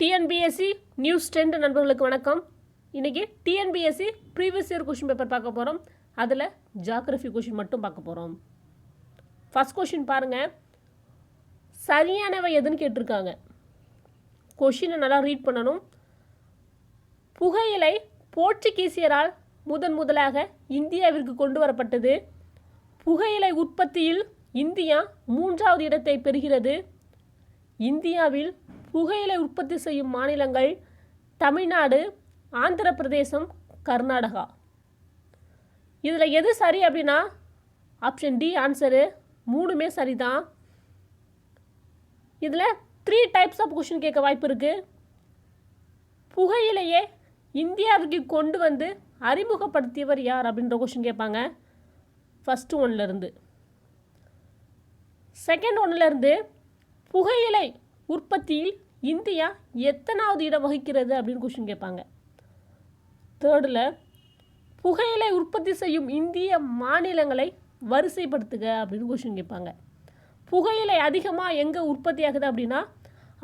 TNPSC news tent நண்பர்களுக்கு வணக்கம். இன்றைக்கி TNPSC previous year question paper பார்க்க போகிறோம் அதில் ஜாகிரஃபி கொஷின் மட்டும் பார்க்க போகிறோம் ஃபஸ்ட் கொஷின் பாருங்கள் சரியானவை எதுன்னு கேட்டிருக்காங்க. கொஷினை நல்லா ரீட் பண்ணணும். புகையிலை போர்ச்சுகீசியரால் முதன் முதலாக இந்தியாவிற்கு கொண்டு வரப்பட்டது. புகையிலை உற்பத்தியில் இந்தியா மூன்றாவது இடத்தை பெறுகிறது. இந்தியாவில் புகையிலை உற்பத்தி செய்யும் மாநிலங்கள் தமிழ்நாடு ஆந்திர பிரதேசம் கர்நாடகா. இதில் எது சரி அப்படின்னா ஆப்ஷன் டி ஆன்சரு மூணுமே சரிதான். இதில் த்ரீ டைப்ஸ் ஆஃப் கொஷின் கேட்க வாய்ப்பு இருக்குது புகையிலையே இந்தியாவுக்கு கொண்டு வந்து அறிமுகப்படுத்தியவர் யார் அப்படின்ற கொஷின் கேட்பாங்க. ஃபஸ்ட்டு ஒன்லேருந்து செகண்ட் ஒன்லேருந்து புகையிலை உற்பத்தியில் இந்தியா எத்தனாவது இடம் வகிக்கிறது அப்படின்னு கொஷின் கேட்பாங்க. தேர்டில் புகையிலை உற்பத்தி செய்யும் இந்திய மாநிலங்களை வரிசைப்படுத்துக அப்படின்னு கொஷின் கேட்பாங்க. புகையிலை அதிகமாக எங்கே உற்பத்தி ஆகுது அப்படின்னா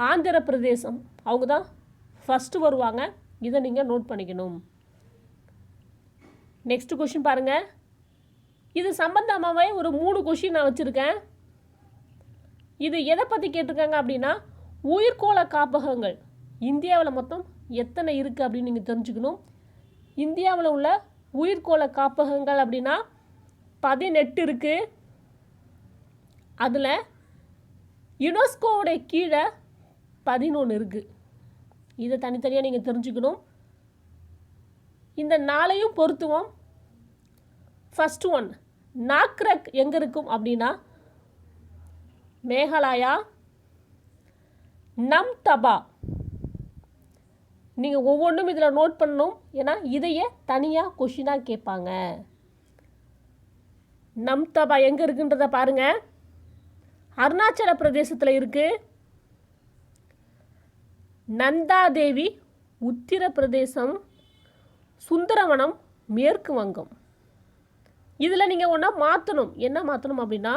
ஆந்திர பிரதேசம் அவங்க தான் ஃபஸ்ட்டு வருவாங்க. இதை நீங்கள் நோட் பண்ணிக்கணும். நெக்ஸ்ட் கொஷின் பாருங்கள் இது சம்பந்தமாகவே ஒரு மூணு கொஷின் நான் வச்சுருக்கேன். இது எதை பற்றி கேட்டிருக்காங்க அப்படின்னா உயிர்கோள காப்பகங்கள். இந்தியாவில் மொத்தம் எத்தனை இருக்குது அப்படின்னு நீங்கள் தெரிஞ்சுக்கணும். இந்தியாவில் உள்ள உயிர்கோள காப்பகங்கள் அப்படின்னா பதினெட்டு இருக்குது அதில் யுனெஸ்கோவுடைய கீழே பதினொன்று இருக்குது இதை தனித்தனியாக நீங்கள் தெரிஞ்சுக்கணும். இந்த நாளையும் பொருத்துவோம். ஃபஸ்ட் ஒன் நாக்ரக் எங்கே இருக்கும் அப்படின்னா மேகாலயா நம் தபா. நீங்கள் ஒவ்வொன்றும் இதில் நோட் பண்ணணும். ஏன்னா இதையே தனியாக கொஷினாக கேட்பாங்க. நம் தபா எங்கே இருக்குன்றத பாருங்கள் அருணாச்சல பிரதேசத்தில் இருக்குது நந்தாதேவி உத்திரப்பிரதேசம் சுந்தரவனம் மேற்கு வங்கம். இதில் நீங்கள் ஒன்றா மாற்றணும் என்ன மாற்றணும் அப்படின்னா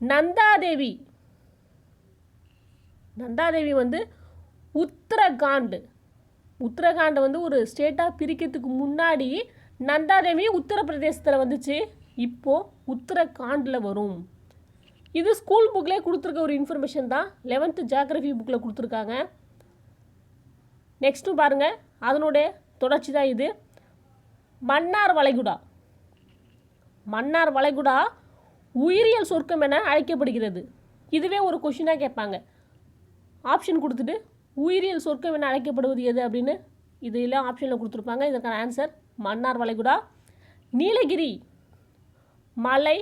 நந்தாதேவி நந்தாதேவி வந்து உத்தரகாண்ட். உத்தரகாண்டை வந்து ஒரு ஸ்டேட்டாக பிரிக்கிறதுக்கு முன்னாடி நந்தாதேவி உத்தரப்பிரதேசத்தில் வந்துச்சு. இப்போது உத்தரகாண்டில் வரும். இது ஸ்கூல் புக்லேயே கொடுத்துருக்க ஒரு இன்ஃபர்மேஷன் தான். லெவன்த்து ஜாகிரஃபி புக்கில் கொடுத்துருக்காங்க. நெக்ஸ்ட்டு பாருங்கள் அதனுடைய தொடர்ச்சி தான் இது. மன்னார் வளைகுடா. மன்னார் வளைகுடா உயிரியல் சொர்க்கம் என அழைக்கப்படுகிறது. இதுவே ஒரு கொஷினாக கேட்பாங்க. ஆப்ஷன் கொடுத்துட்டு உயிரியல் சொர்க்கம் என அழைக்கப்படுவது எது அப்படின்னு இதெல்லாம் ஆப்ஷனில் கொடுத்துருப்பாங்க. இதற்கான ஆன்சர் மன்னார் வளைகுடா. நீலகிரி மலை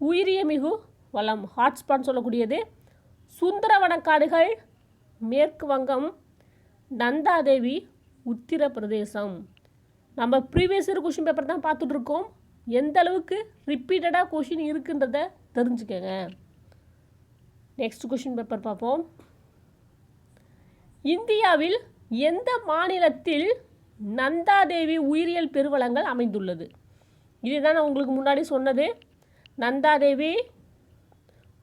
உயிரியமிகு வளம் ஹாட்ஸ்பாட் சொல்லக்கூடியது. சுந்தரவன காடுகள் மேற்கு வங்கம் நந்தாதேவி உத்திரப்பிரதேசம். நம்ம ப்ரீவியஸ் இயர் கொஷின் பேப்பர் தான் பார்த்துட்ருக்கோம். எந்த அளவுக்கு ரிப்பீட்டடாக கொஷின் இருக்குன்றத தெரிஞ்சுக்கங்க. நெக்ஸ்ட் கொஷின் பேப்பர் பார்ப்போம். இந்தியாவில் எந்த மாநிலத்தில் நந்தாதேவி உயிரியல் பெருவளங்கள் அமைந்துள்ளது? இதுதான் நான் உங்களுக்கு முன்னாடி சொன்னது. நந்தாதேவி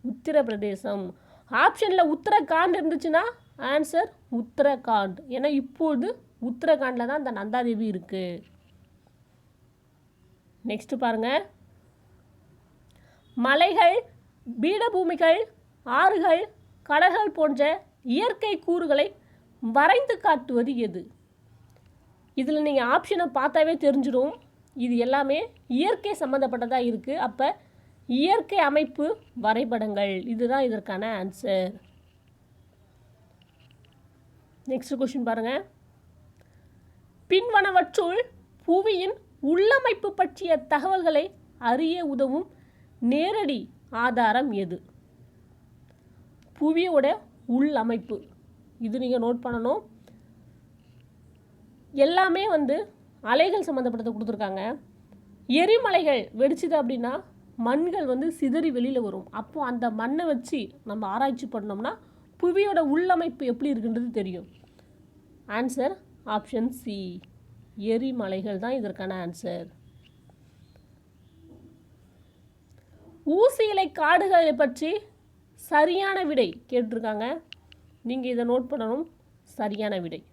உத்தரப்பிரதேசம். ஆப்ஷனில் உத்தரகாண்ட் இருந்துச்சுன்னா ஆன்சர் உத்தரகாண்ட். ஏன்னா இப்போது உத்தரகாண்டில் தான் அந்த நந்தாதேவி இருக்குது நெக்ஸ்ட்டு பாருங்கள் மலைகள் பீடபூமிகள் ஆறுகள் கடல்கள் போன்ற இயற்கை கூறுகளை வரைந்து காட்டுவது எது? இதில் நீங்கள் ஆப்ஷனை பார்த்தாவே தெரிஞ்சிடும். இது எல்லாமே இயற்கை சம்மந்தப்பட்டதாக இருக்குது அப்போ இயற்கை அமைப்பு வரைபடங்கள். இதுதான் இதற்கான ஆன்சர் நெக்ஸ்ட் கொஷின் பாருங்கள் பின்வனவற்றுள் புவியின் உள்ளமைப்பு பற்றிய தகவல்களை அறிய உதவும் நேரடி ஆதாரம் எது? புவியோட உள்ளமைப்பு. இது நீங்கள் நோட் பண்ணணும். எல்லாமே வந்து அலைகள் சம்மந்தப்பட்டதை கொடுத்துருக்காங்க. எரிமலைகள் வெடிச்சுது அப்படின்னா மண்கள் வந்து சிதறி வெளியில் வரும். அப்போது அந்த மண்ணை வச்சு நம்ம ஆராய்ச்சி பண்ணோம்னா புவியோட உள்ளமைப்பு எப்படி இருக்குன்றது தெரியும். ஆன்சர் ஆப்ஷன் சி எரிமலைகள் தான் இதற்கான ஆன்சர் ஊசி இலை காடுகளை பற்றி சரியான விடை கேட்டிருக்காங்க. நீங்கள் இதை நோட் பண்ணணும். சரியான விடை.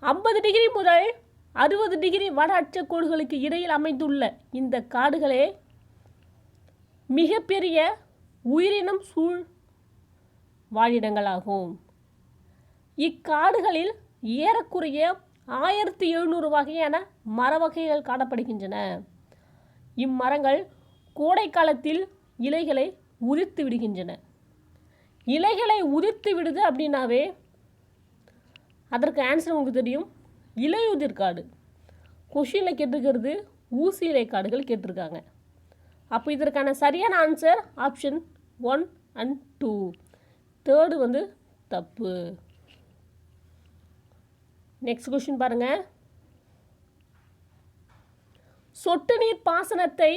ஐம்பது டிகிரி முதல் அறுபது டிகிரி வட அச்சக்கோடுகளுக்கு இடையில் அமைந்துள்ள இந்த காடுகளே மிகப்பெரிய உயிரினம் சூழ் வாழிடங்களாகும். இக்காடுகளில் ஏறக்குறைய ஆயிரத்தி எழுநூறு வகையான மர வகைகள் காணப்படுகின்றன. இம்மரங்கள் கோடை காலத்தில் இலைகளை உதிர்த்து விடுகின்றன. இலைகளை உதிர்த்து விடுது அப்படின்னாவே அதற்கு ஆன்சர் உங்களுக்கு தெரியும். இலையுதிர் காடு கொஷினில் கேட்டிருக்கிறது ஊசி இலை காடுகள் கேட்டிருக்காங்க. அப்போ இதற்கான சரியான answer option one and two third வந்து தப்பு. நெக்ஸ்ட் கொஷின் பாருங்கள் சொட்டு நீர் பாசனத்தை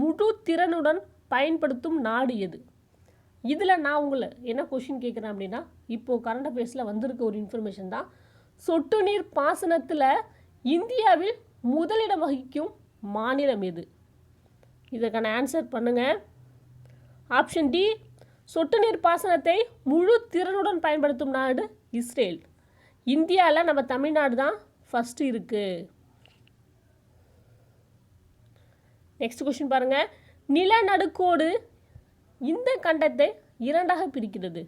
முழு திறனுடன் பயன்படுத்தும் நாடு எது? இதில் நான் உங்களை என்ன கொஷின் கேட்குறேன் அப்படின்னா இப்போது கரண்ட் அஃபேர்ஸில் வந்திருக்க ஒரு இன்ஃபர்மேஷன் தான். சொட்டு நீர் பாசனத்தில் இந்தியாவில் முதலிடம் வகிக்கும் மாநிலம் எது? இதற்கான ஆன்சர் பண்ணுங்கள் ஆப்ஷன் டி சொட்டு நீர் பாசனத்தை முழு திறனுடன் பயன்படுத்தும் நாடு இஸ்ரேல். இந்தியாவில் நம்ம தமிழ்நாடு தான் ஃபஸ்ட்டு இருக்குது நெக்ஸ்ட் கொஷின் பாருங்கள் நிலநடுக்கோடு இந்த கண்டத்தை இரண்டாக பிரிக்கிறது.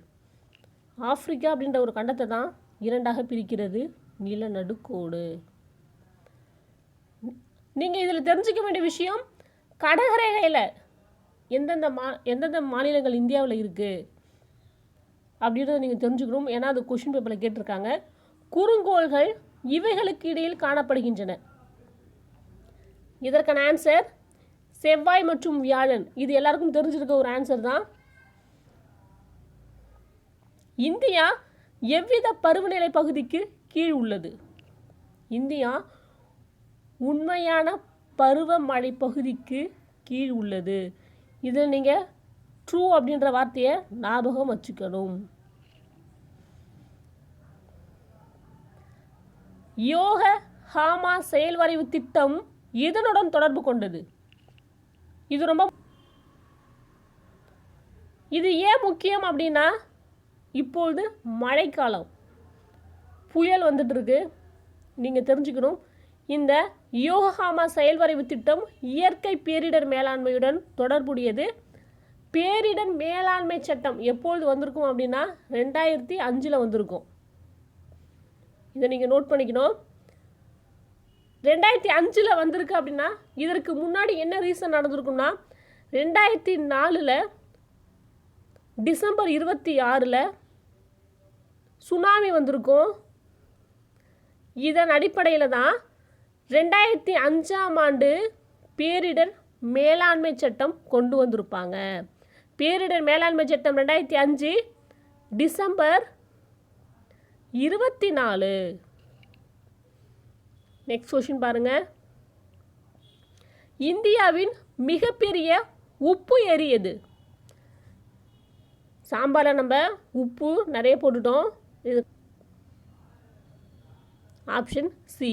ஆப்பிரிக்கா அப்படின்ற ஒரு கண்டத்தை தான் இரண்டாக பிரிக்கிறது. நிலநடுக்கோடு நீங்கள் இதில் தெரிஞ்சுக்க வேண்டிய விஷயம் கடகரேகையில் எந்தெந்த மா எந்தெந்த மாநிலங்கள் இந்தியாவில் இருக்குது அப்படின்றத நீங்கள் தெரிஞ்சுக்கணும். ஏன்னா அது கொஷின் பேப்பரில் கேட்டிருக்காங்க. குறுங்கோள்கள் இவைகளுக்கு இடையில் காணப்படுகின்றன. இதற்கான ஆன்சர் செவ்வாய் மற்றும் வியாழன். இது எல்லாருக்கும் தெரிஞ்சிருக்க ஒரு ஆன்சர் தான். இந்தியா எவ்வித பருவநிலை பகுதிக்கு கீழ் உள்ளது? இந்தியா உண்மையான பருவமழை பகுதிக்கு கீழ் உள்ளது. இதில் நீங்கள் ட்ரூ அப்படின்ற வார்த்தையை ஞாபகம் வச்சுக்கணும். யோக ஹாமா செயல்வரைவு திட்டம் இதனுடன் தொடர்பு கொண்டது? இது ரொம்ப இது ஏன் முக்கியம் அப்படின்னா இப்பொழுது மழைக்காலம். புயல் வந்துட்டுருக்கு. நீங்கள் தெரிஞ்சுக்கணும். இந்த யோகஹாமா செயல்வரைவு திட்டம் இயற்கை பேரிடர் மேலாண்மையுடன் தொடர்புடையது. பேரிடர் மேலாண்மை சட்டம் எப்பொழுது வந்திருக்கும் அப்படின்னா ரெண்டாயிரத்தி அஞ்சில் வந்திருக்கும். இதை நீங்கள் நோட் பண்ணிக்கணும். ரெண்டாயிரத்தி அஞ்சில் வந்திருக்கு அப்படின்னா இதற்கு முன்னாடி என்ன ரீசன் நடந்திருக்கும்னா ரெண்டாயிரத்தி நாலில் டிசம்பர் இருபத்தி ஆறில் சுனாமி வந்திருக்கும். இதன் அடிப்படையில் தான் ரெண்டாயிரத்தி அஞ்சாம் ஆண்டு பேரிடர் மேலாண்மை சட்டம் கொண்டு வந்திருப்பாங்க. பேரிடர் மேலாண்மை சட்டம் ரெண்டாயிரத்தி அஞ்சு டிசம்பர் இருபத்தி நாலு. நெக்ஸ்ட் கொஷின் பாருங்கள் இந்தியாவின் மிகப்பெரிய உப்பு ஏரி எது? சாம்பாரில் நம்ம உப்பு நிறைய போட்டுட்டோம். இது ஆப்ஷன் சி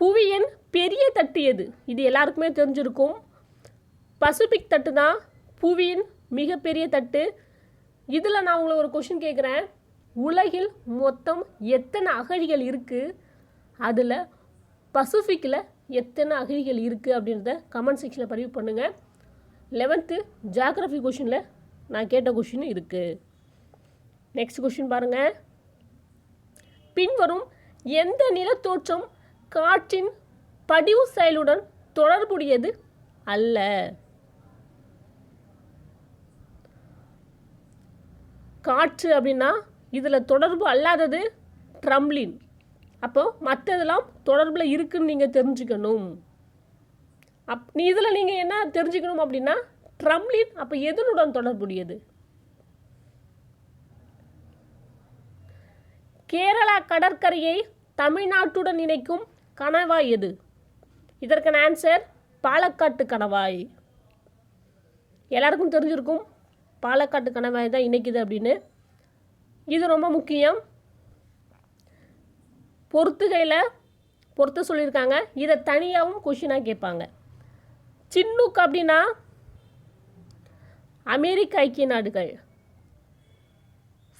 புவியின் பெரிய தட்டு எது? இது எல்லாருக்குமே தெரிஞ்சிருக்கும். பசிபிக் தட்டு தான் புவியின் மிகப்பெரிய தட்டு. இதில் நான் உங்களை ஒரு கொஷின் கேட்குறேன் உலகில் மொத்தம் எத்தனை அகழிகள் இருக்குது அதில் பசிஃபிக்கில் எத்தனை அகழிகள் இருக்குது அப்படின்றத கமெண்ட் செக்ஷனில் பதிவு பண்ணுங்கள் லெவன்த்து ஜாகிரஃபி கொஷினில் நான் கேட்ட கொஷின் இருக்குது நெக்ஸ்ட் கொஷின் பாருங்கள் பின்வரும் எந்த நிலத்தோற்றம் காற்றின் படிவு செயலுடன் தொடர்புடையது அல்ல? காற்று அப்படின்னா இதில் தொடர்பு அல்லாதது ட்ரம்லின். அப்போது மற்றதெல்லாம் தொடர்பில் இருக்குன்னு நீங்கள் தெரிஞ்சுக்கணும். அப் நீ இதில் நீங்கள் என்ன தெரிஞ்சுக்கணும் அப்படின்னா ட்ரம்லின் அப்போ எதனுடன் தொடர்புடையது? கேரளா கடற்கரையை தமிழ்நாட்டுடன் இணைக்கும் கணவாய் எது? இதற்கான ஆன்சர் பாலக்காட்டு கணவாய். எல்லாருக்கும் தெரிஞ்சிருக்கும் பாலக்காட்டு கணவாய் தான் இணைக்குது அப்படின்னு. இது ரொம்ப முக்கியம். பொறுத்துகையில் பொறுத்து சொல்லியிருக்காங்க. இதை தனியாகவும் கொஷினாக கேட்பாங்க. சின்னுக் அப்படின்னா அமெரிக்க ஐக்கிய நாடுகள்.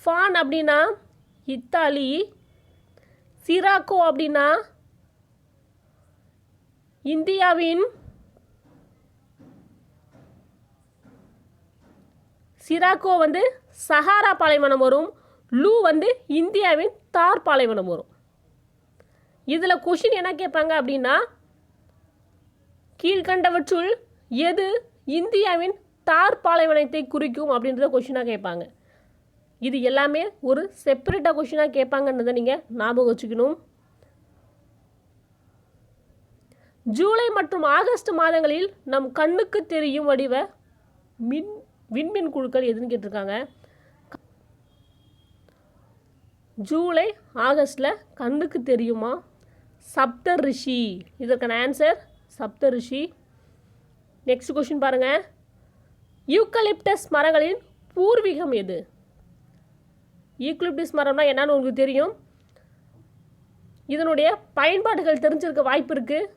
ஃபான் அப்படின்னா இத்தாலி. சிராக்கோ அப்படின்னா இந்தியாவின் சிராக்கோ வந்து சஹாரா பாலைவனம் வரும். லூ வந்து இந்தியாவின் தார் பாலைவனம் வரும். இதில் கொஷின் என்ன கேட்பாங்க அப்படின்னா கீழ்கண்டவற்றுள் எது இந்தியாவின் தார் பாலைவனத்தை குறிக்கும் அப்படின்றத கொஷினாக கேட்பாங்க. இது எல்லாமே ஒரு செப்பரேட்டாக கொஷினாக கேட்பாங்கன்றதை நீங்கள் ஞாபகம் வச்சுக்கணும். ஜூலை மற்றும் ஆகஸ்ட் மாதங்களில் நம் கண்ணுக்கு தெரியும் வடிவ மின் விண்மீன் குழுக்கள் எதுன்னு கேட்டிருக்காங்க. ஜூலை ஆகஸ்டில் கண்ணுக்கு தெரியுமா? சப்த ரிஷி இதற்கான answer Sapta Rishi next question பாருங்கள் யூக்கலிப்டஸ் மரங்களின் பூர்வீகம் எது? யூக்கலிப்டஸ் மரம்னா என்னன்னு உங்களுக்கு தெரியும். இதனுடைய பயன்பாடுகள் தெரிஞ்சிருக்க வாய்ப்பு இருக்குது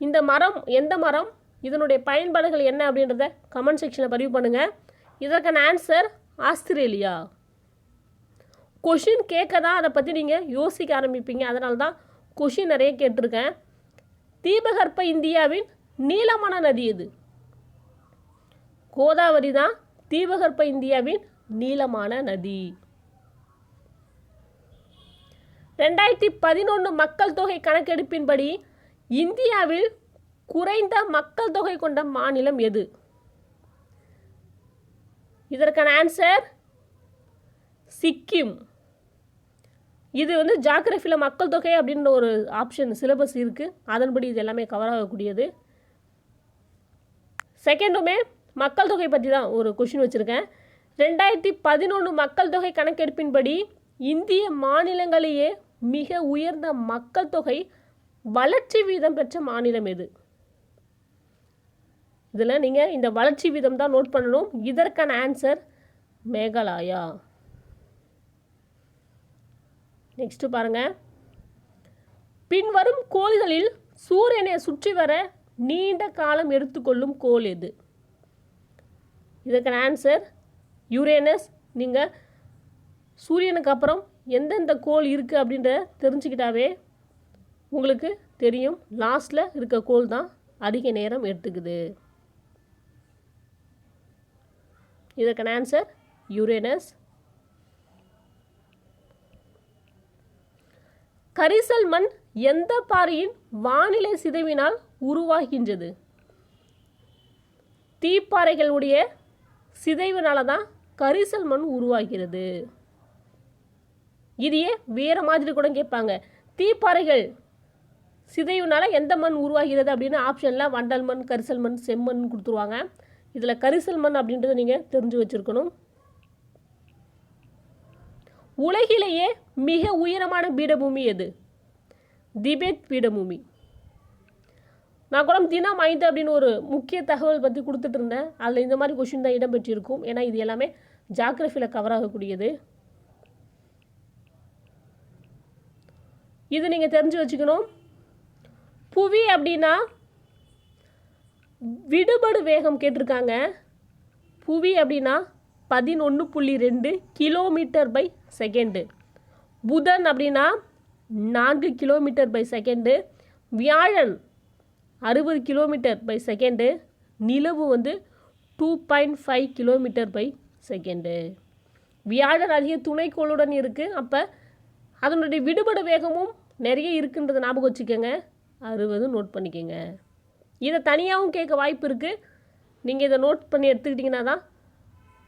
இந்த மரம் எந்த மரம் இதனுடைய பயன்பாடுகள் என்ன அப்படின்றத கமெண்ட் செக்ஷனில் பதிவு பண்ணுங்கள் இதற்கான ஆன்சர் ஆஸ்திரேலியா. கொஷின் கேட்க தான் அதை பற்றி நீங்கள் யோசிக்க ஆரம்பிப்பீங்க. அதனால தான் கொஷின் நிறைய கேட்டிருக்கேன். தீபகற்ப இந்தியாவின் நீளமான நதி எது? கோதாவரி தான் தீபகற்ப இந்தியாவின் நீளமான நதி. ரெண்டாயிரத்தி பதினொன்று மக்கள் தொகை கணக்கெடுப்பின்படி இந்தியாவில் குறைந்த மக்கள் தொகை கொண்ட மாநிலம் எது? இதற்கான ஆன்சர் சிக்கிம். இது வந்து ஜாகிரஃபியில் மக்கள் தொகை அப்படின்ற ஒரு ஆப்ஷன் சிலபஸ் இருக்குது அதன்படி இது எல்லாமே கவர் ஆகக்கூடியது. செகண்டுமே மக்கள் தொகை பற்றி தான் ஒரு கொஷின் வச்சுருக்கேன். ரெண்டாயிரத்தி பதினொன்று மக்கள் தொகை கணக்கெடுப்பின்படி இந்திய மாநிலங்களிலேயே மிக உயர்ந்த மக்கள் தொகை வளர்ச்சி வீதம் பெற்ற மாநிலம் எது? இதில் நீங்கள் இந்த வளர்ச்சி வீதம் தான் நோட் பண்ணணும். இதற்கான ஆன்சர் மேகாலயா. நெக்ஸ்ட்டு பாருங்கள் பின்வரும் கோள்களில் சூரியனை சுற்றி வர நீண்ட காலம் எடுத்துக்கொள்ளும் கோள் எது? இதற்கான ஆன்சர் யுரேனஸ் நீங்கள் சூரியனுக்கு அப்புறம் எந்தெந்த கோள் இருக்குது அப்படின்றத தெரிஞ்சுக்கிட்டாவே உங்களுக்கு தெரியும். லாஸ்ட்டில் இருக்க கோள் தான் அதிக நேரம் எடுத்துக்குது. இதற்கான ஆன்சர் யுரேனஸ் கரிசல் மண் எந்த பாறையின் வானிலை சிதைவினால் உருவாகின்றது? தீப்பாறைகளுடைய சிதைவினால தான் கரிசல் மண் உருவாகிறது. இதையே வேறு மாதிரி கூட கேட்பாங்க. தீப்பாறைகள் சிதைவுனால எந்த மண் உருவாகிறது அப்படின்னு ஆப்ஷனில் வண்டல் மண் கரிசல் மண் செம்மண் கொடுத்துருவாங்க. இதில் கரிசல் மண் அப்படின்றத நீங்கள் தெரிஞ்சு வச்சுருக்கணும். உலகிலேயே மிக உயரமான பீடபூமி எது? திபெத் பீடபூமி. நான் கூட தினம் ஐந்து அப்படின்னு ஒரு முக்கிய தகவல் பற்றி கொடுத்துட்டு இருந்தேன். அதில் இந்த மாதிரி கொஷின் தான் இடம்பெற்றிருக்கும். ஏன்னா இது எல்லாமே ஜாகிரஃபியில் கவர் ஆகக்கூடியது. இது நீங்கள் தெரிஞ்சு வச்சுக்கணும். புவி அப்படின்னா விடுபடு வேகம் கேட்டிருக்காங்க. புவி அப்படின்னா பதினொன்று புள்ளி ரெண்டு கிலோமீட்டர் பை செகண்டு புதன் அப்படின்னா நான்கு கிலோமீட்டர் பை செகண்டு வியாழன் அறுபது கிலோமீட்டர் பை செகண்டு நிலவு வந்து two point five kilometre per second வியாழன் அதிக துணைக்கோளுடன் இருக்குது அப்போ அதனுடைய விடுபட வேகமும் நிறைய இருக்குன்றதை ஞாபகம் வச்சுக்கோங்க. அறுபது நோட் பண்ணிக்கோங்க. இதை தனியாகவும் கேட்க வாய்ப்பு இருக்குது நீங்கள் இதை நோட் பண்ணி எடுத்துக்கிட்டிங்கன்னா தான்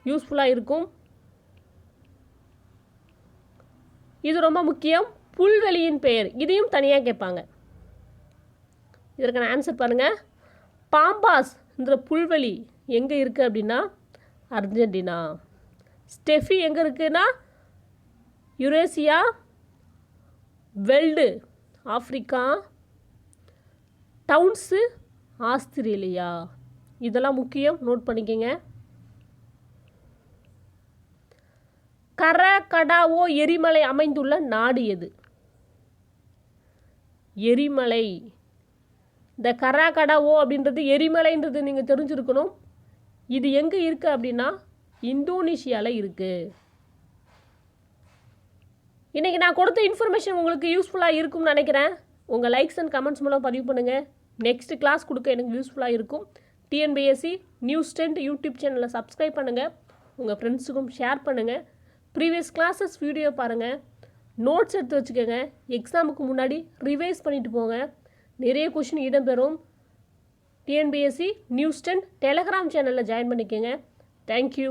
யூஸ்ஃபுல்லாக இருக்கும். இது ரொம்ப முக்கியம். புல்வெளியின் பெயர். இதையும் தனியாக கேட்பாங்க. இதற்கான ஆன்சர் பாருங்கள் பாம்பாஸ் என்ற புல்வெளி எங்கே இருக்குது அப்படின்னா அர்ஜென்டினா. ஸ்டெஃபி எங்கே இருக்குன்னா Eurasia veld Africa downs Australia. இதெல்லாம் முக்கியம். நோட் பண்ணிக்கங்க. கரகடாவோ எரிமலை அமைந்துள்ள நாடு எது? எரிமலை. இந்த கராகடாவோ அப்படின்றது எரிமலைன்றது நீங்கள் தெரிஞ்சிருக்கணும். இது எங்கே இருக்குது அப்படின்னா இந்தோனேஷியாவில் இருக்குது இன்றைக்கி நான் கொடுத்த இன்ஃபர்மேஷன் உங்களுக்கு யூஸ்ஃபுல்லாக இருக்கும்னு நினைக்கிறேன். உங்கள் லைக்ஸ் அண்ட் கமெண்ட்ஸ் மூலம் பதிவு பண்ணுங்கள் நெக்ஸ்ட் கிளாஸ் கொடுக்க எனக்கு யூஸ்ஃபுல்லாக இருக்கும். டிஎன்பிஎஸ்சி நியூஸ் டென்ட் யூடியூப் சேனலை சப்ஸ்கிரைப் பண்ணுங்கள் உங்கள் ஃப்ரெண்ட்ஸுக்கும் ஷேர் பண்ணுங்கள் ப்ரீவியஸ் கிளாஸஸ் வீடியோ பாருங்கள் நோட்ஸ் எடுத்து வச்சுக்கோங்க. எக்ஸாமுக்கு முன்னாடி ரிவைஸ் பண்ணிட்டு போங்க. நிறைய கொஷின் இடம்பெறும். டிஎன்பிஎஸ்சி நியூஸ் டென் டெலகிராம் சேனலில் ஜாயின் பண்ணிக்கோங்க. Thank you